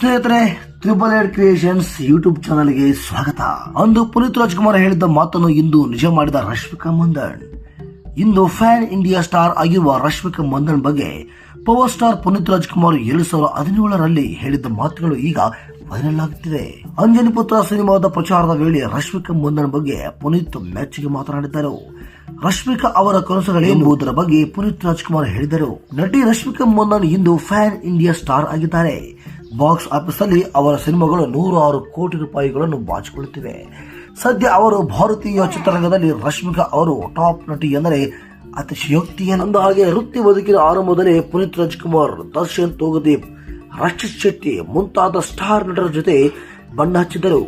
ಸ್ನೇಹಿತರೆ triple aid creations YouTube ಚಾನಲ್ಗೆ ಸ್ವಾಗತ. ಅಂದು ಪುನೀತ್ ರಾಜ್ಕುಮಾರ್ ಹೇಳಿದ್ದ ಮಾತನ್ನು ಇಂದು ನಿಜ ಮಾಡಿದ ರಶ್ಮಿಕಾ ಮಂದಣ್ ಇಂದು ಫ್ಯಾನ್ ಇಂಡಿಯಾ ಸ್ಟಾರ್ ಆಗಿರುವ ರಶ್ಮಿಕಾ ಮಂದಣ್ ಬಗ್ಗೆ ಪವರ್ ಸ್ಟಾರ್ ಪುನೀತ್ ರಾಜ್ಕುಮಾರ್ ಎರಡು ಸಾವಿರದ ಹದಿನೇಳರಲ್ಲಿ ಹೇಳಿದ್ದ ಮಾತುಗಳು ಈಗ ವೈರಲ್ ಆಗುತ್ತಿದೆ ಅಂಜನಿ ಪುತ್ರ ಸಿನಿಮಾದ ಪ್ರಚಾರದ ವೇಳೆ ರಶ್ಮಿಕಾ ಮಂದಣ್ ಬಗ್ಗೆ ಪುನೀತ್ ಮೆಚ್ಚುಗೆ ಮಾತನಾಡಿದ್ದರು. ರಶ್ಮಿಕಾ ಅವರ ಕನಸುಗಳೇನುವುದರ ಬಗ್ಗೆ ಪುನೀತ್ ರಾಜ್ಕುಮಾರ್ ಹೇಳಿದರು. ನಟಿ ರಶ್ಮಿಕಾ ಮಂದನ್ ಇಂದು ಫ್ಯಾನ್ ಇಂಡಿಯಾ ಸ್ಟಾರ್ ಆಗಿದ್ದಾರೆ. ಬಾಕ್ಸ್ ಆಫೀಸ್ ಅಲ್ಲಿ ಅವರ ಸಿನಿಮಾಗಳು ನೂರಾರು ಕೋಟಿ ರೂಪಾಯಿಗಳನ್ನು ಬಾಚಿಕೊಳ್ಳುತ್ತಿವೆ. ಸದ್ಯ ಅವರು ಭಾರತೀಯ ಚಿತ್ರರಂಗದಲ್ಲಿ ರಶ್ಮಿಕಾ ಅವರು ಟಾಪ್ ನಟಿ ಎಂದರೆ ಅತಿಶಯೋಕ್ತಿ ಅಂದ ಹಾಗೆ ವೃತ್ತಿ ಬದುಕಿನ ಆರಂಭದಲ್ಲಿ ಪುನೀತ್ ರಾಜ್ಕುಮಾರ್, ದರ್ಶನ್ ತೋಗದೀಪ್ ರಕ್ಷಿತ್ ಶೆಟ್ಟಿ ಮುಂತಾದ ಸ್ಟಾರ್ ನಟರ ಜೊತೆ ಬಣ್ಣ ಹಚ್ಚಿದರು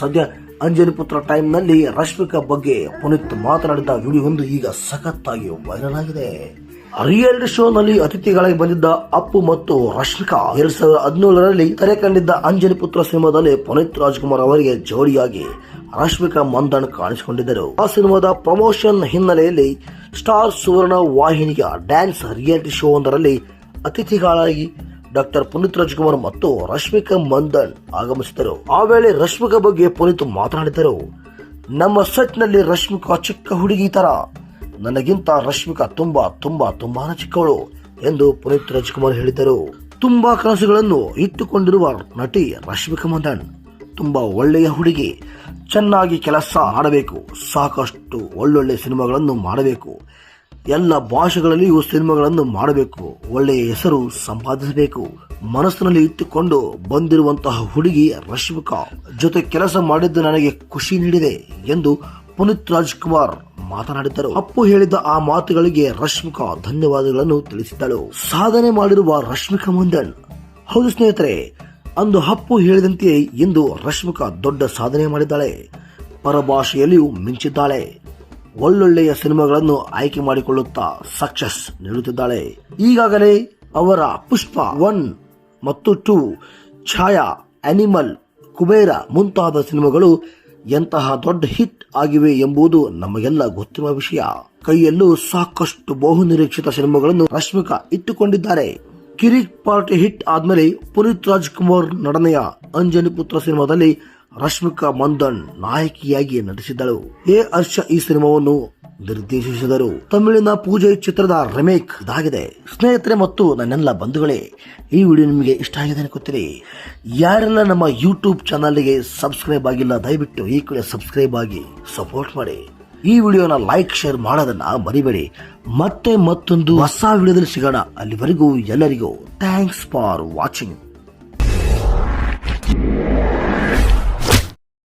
ಸದ್ಯ ಅಂಜನಿ ಪುತ್ರ ಟೈಮ್ನಲ್ಲಿ ರಶ್ಮಿಕಾ ಬಗ್ಗೆ ಪುನೀತ್ ಮಾತನಾಡಿದ ವಿಡಿಯೋ ಒಂದು ಈಗ ಸಖತ್ತಾಗಿ ವೈರಲ್ ಆಗಿದೆ. ರಿಯಾಲಿಟಿ ಶೋನಲ್ಲಿ ಅತಿಥಿಗಳಾಗಿ ಬಂದಿದ್ದ ಅಪ್ಪು ಮತ್ತು ರಶ್ಮಿಕಾ. ಎರಡ್ ಸಾವಿರದ ಹದಿನೇಳರಲ್ಲಿ ತೆರೆ ಕಂಡಿದ್ದ ಅಂಜನಿ ಪುತ್ರ ಸಿನಿಮಾದಲ್ಲಿ ಪುನೀತ್ ರಾಜ್ಕುಮಾರ್ ಅವರಿಗೆ ಜೋಡಿಯಾಗಿ ರಶ್ಮಿಕಾ ಮಂದಣ್ ಕಾಣಿಸಿಕೊಂಡಿದ್ದರು. ಆ ಸಿನಿಮಾದ ಪ್ರಮೋಷನ್ ಹಿನ್ನೆಲೆಯಲ್ಲಿ ಸ್ಟಾರ್ ಸುವರ್ಣ ವಾಹಿನಿಯ ಡ್ಯಾನ್ಸ್ ರಿಯಾಲಿಟಿ ಶೋ ಒಂದರಲ್ಲಿ ಅತಿಥಿಗಳಾಗಿ ಡಾಕ್ಟರ್ ಪುನೀತ್ ರಾಜ್ಕುಮಾರ್ ಮತ್ತು ರಶ್ಮಿಕಾ ಮಂದಣ್ ಆಗಮಿಸಿದರು ಆ ವೇಳೆ ರಶ್ಮಿಕಾ ಬಗ್ಗೆ ಪುನೀತ್ ಮಾತನಾಡಿದರು ನಮ್ಮ ಸೆಟ್ನಲ್ಲಿ ರಶ್ಮಿಕಾ ಚಿಕ್ಕ ಹುಡುಗಿ ತರ ನನಗಿಂತ ರಶ್ಮಿಕಾ ತುಂಬಾ ತುಂಬಾ, ತುಂಬಾನೇ ಚಿಕ್ಕವಳು ಎಂದು ಪುನೀತ್ ರಾಜ್ಕುಮಾರ್ ಹೇಳಿದರು ತುಂಬಾ ಕನಸುಗಳನ್ನು ಇಟ್ಟುಕೊಂಡಿರುವ ನಟಿ ರಶ್ಮಿಕಾ ಮಂದನ್ ತುಂಬಾ ಒಳ್ಳೆಯ ಹುಡುಗಿ, ಚೆನ್ನಾಗಿ ಕೆಲಸ ಮಾಡಬೇಕು, ಸಾಕಷ್ಟು ಒಳ್ಳೊಳ್ಳೆ ಸಿನಿಮಾಗಳನ್ನು ಮಾಡಬೇಕು, ಎಲ್ಲ ಭಾಷೆಗಳಲ್ಲಿಯೂ ಸಿನಿಮಾಗಳನ್ನು ಮಾಡಬೇಕು, ಒಳ್ಳೆಯ ಹೆಸರು ಸಂಪಾದಿಸಬೇಕು ಮನಸ್ಸಿನಲ್ಲಿ ಇಟ್ಟುಕೊಂಡು ಬಂದಿರುವಂತಹ ಹುಡುಗಿ ರಶ್ಮಿಕಾ ಜೊತೆ ಕೆಲಸ ಮಾಡಿದ್ದು ನನಗೆ ಖುಷಿ ನೀಡಿದೆ ಎಂದು ಪುನೀತ್ ರಾಜ್ಕುಮಾರ್ ಮಾತನಾಡಿದ್ದರು. ಅಪ್ಪು ಹೇಳಿದ ಆ ಮಾತುಗಳಿಗೆ ರಶ್ಮಿಕಾ ಧನ್ಯವಾದಗಳನ್ನು ತಿಳಿಸಿದ್ದಳು. ಸಾಧನೆ ಮಾಡಿರುವ ರಶ್ಮಿಕಾ ಮಂದನ್ ಹೌದು ಸ್ನೇಹಿತರೆ, ಅಂದು ಅಪ್ಪು ಹೇಳಿದಂತೆ ಇಂದು ರಶ್ಮಿಕಾ ದೊಡ್ಡ ಸಾಧನೆ ಮಾಡಿದ್ದಾಳೆ. ಪರಭಾಷೆಯಲ್ಲಿಯೂ ಮಿಂಚಿದ್ದಾಳೆ. ಒಳ್ಳೊಳ್ಳೆಯ ಸಿನಿಮಾಗಳನ್ನು ಆಯ್ಕೆ ಮಾಡಿಕೊಳ್ಳುತ್ತಾ ಸಕ್ಸಸ್ ನೀಡುತ್ತಿದ್ದಾಳೆ. ಈಗಾಗಲೇ ಅವರ ಪುಷ್ಪ ಒನ್ ಮತ್ತು ಟೂ, ಛಾಯಾ, ಅನಿಮಲ್, ಕುಬೇರ ಮುಂತಾದ ಸಿನಿಮಾಗಳು ಎಂತಹ ದೊಡ್ಡ ಹಿಟ್ ಆಗಿವೆ ಎಂಬುದು ನಮಗೆಲ್ಲ ಗೊತ್ತಿರುವ ವಿಷಯ. ಕೈಯಲ್ಲೂ ಸಾಕಷ್ಟು ಬಹು ನಿರೀಕ್ಷಿತ ಸಿನಿಮಾಗಳನ್ನು ರಶ್ಮಿಕಾ ಇಟ್ಟುಕೊಂಡಿದ್ದಾರೆ. ಕಿರಿಕ್ ಪಾರ್ಟಿ ಹಿಟ್ ಆದ್ಮೇಲೆ ಪುನೀತ್ ರಾಜ್ಕುಮಾರ್ ನಡನೆಯ ಅಂಜನಿ ಪುತ್ರ ಸಿನಿಮಾದಲ್ಲಿ ರಶ್ಮಿಕಾ ಮಂದನ್ ನಾಯಕಿಯಾಗಿ ನಟಿಸಿದ್ದಳು. ಎ ಹರ್ಷ ಈ ಸಿನಿಮಾವನ್ನು ನಿರ್ದೇಶಿಸಿದರು. ತಮಿಳಿನ ಪೂಜೆ ಚಿತ್ರದ ರಿಮೇಕ್ ಇದಾಗಿದೆ. ಸ್ನೇಹಿತರೆ ಮತ್ತು ನನ್ನೆಲ್ಲ ಬಂಧುಗಳೇ, ಈ ವಿಡಿಯೋ ನಿಮಗೆ ಇಷ್ಟ ಆಗಿದೆ ಅನ್ಕೋತೀರಿ? ಯಾರೆಲ್ಲ ನಮ್ಮ ಯೂಟ್ಯೂಬ್ ಚಾನಲ್ಗೆ ಸಬ್ಸ್ಕ್ರೈಬ್ ಆಗಿಲ್ಲ, ದಯವಿಟ್ಟು ಈ ಕಡೆ ಸಬ್ಸ್ಕ್ರೈಬ್ ಆಗಿ ಸಪೋರ್ಟ್ ಮಾಡಿ. ಈ ವಿಡಿಯೋನ ಲೈಕ್ ಶೇರ್ ಮಾಡೋದನ್ನ ಮರಿಬೇಡಿ. ಮತ್ತೆ ಮತ್ತೊಂದು ಹೊಸ ವಿಡಿಯೋದಲ್ಲಿ ಸಿಗೋಣ. ಅಲ್ಲಿವರೆಗೂ ಎಲ್ಲರಿಗೂ ಥ್ಯಾಂಕ್ಸ್ ಫಾರ್ ವಾಚಿಂಗ್